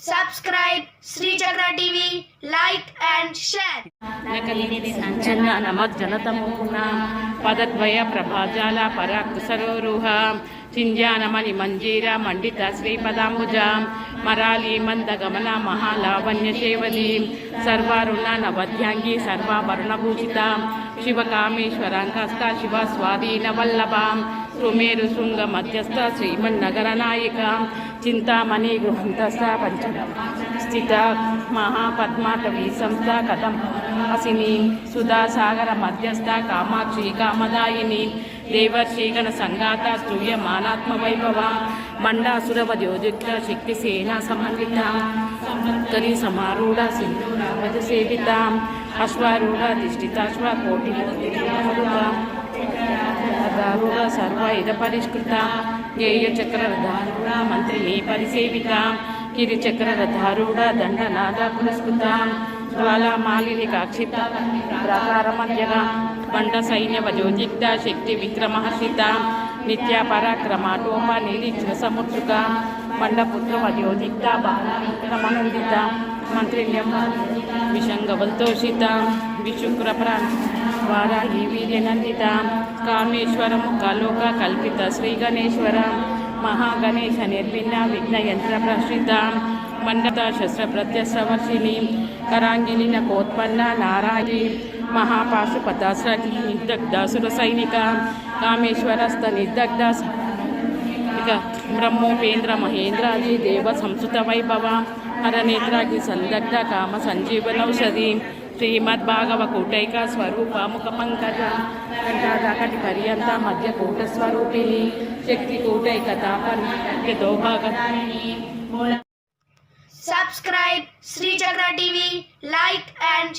Subscribe Sri Chakra TV, like and share. చందనమజ్జనతమూనా పదద్వయ ప్రభాజాల పరాకుసరోరుహ చింజానమణి మంజీర మండిత శ్రీపదాంబుజ మరాలి మందగమన మహాలావణ్య సేవలి సర్వారుణ నవధ్యాంగి సర్వాభరణభూషిత శివకామేశ్వరాంకస్త శివ స్వాధీన వల్లభాం సుమేరు శృంగ మధ్యస్థ శ్రీమన్నగర నాయిక చింతామణి గృహంతస్థ పంచమ స్థిత మహాపద్మాటవీ సంస్థ కథం హసిని సుధాసాగర మధ్యస్థ కామాక్షి కామదాయిని దేవర్షిగణ సంగాత స్తూయమానాత్మ వైభవ మండాసురవద్యోజుక్త శక్తిసేనా సమన్విత సంవత్కరి సమారూఢ సింధూరావధ సేవితాం అశ్వారూఢ ధిష్ఠితాశ్వ సర్వ ఇద పరిష్కృత. గేయ చక్రధారుణ మంత్రిని పరిసేవిత. కిరి చక్రధారుణ దండనాద పురస్కృత. జ్వాలామాలిని కాక్షిత. ప్రాకార మధ్యగా బండ సైన్య వజోజిక్త శక్తి విక్రమహర్షిత. నిత్య పరాక్రమాటోప నిరీక్ష సముద్రుక బండపుత్ర బాల విక్రమనందిత. మంత్రిణ్యమ విషంగవల్తోషిత విశుక్ర ప్రాణ వారాహి వీర్యనందిత కామేశ్వరం కలోక కల్పిత శ్రీ గణేశ్వర మహాగణేశ నిర్భిన్న విఘ్న యంత్ర ప్రశ్రిత మండత శస్త్ర ప్రత్యస్రవర్షిణి కరాంగిని నకోత్పన్న నారాయణి మహాపాశుపతాశ్ర నిర్దగ్ధాసుర సైనిక కామేశ్వరస్థ నిర్దగ్ధ ఇక బ్రహ్మోపేంద్ర మహేంద్రాది దేవ సంస్కృత వైభవ హరనేత్రాది సందగ్ధ కామ సంజీవనౌషధి. శ్రీమద్ భాగవ కూటైక స్వరూప ముఖ పంకజ. కంఠాదాకటి పర్యంత మధ్య కూట స్వరూపిణి. శక్తి కూటైక తాపర్యతో భాగ Subscribe Sri Chakra TV, like and.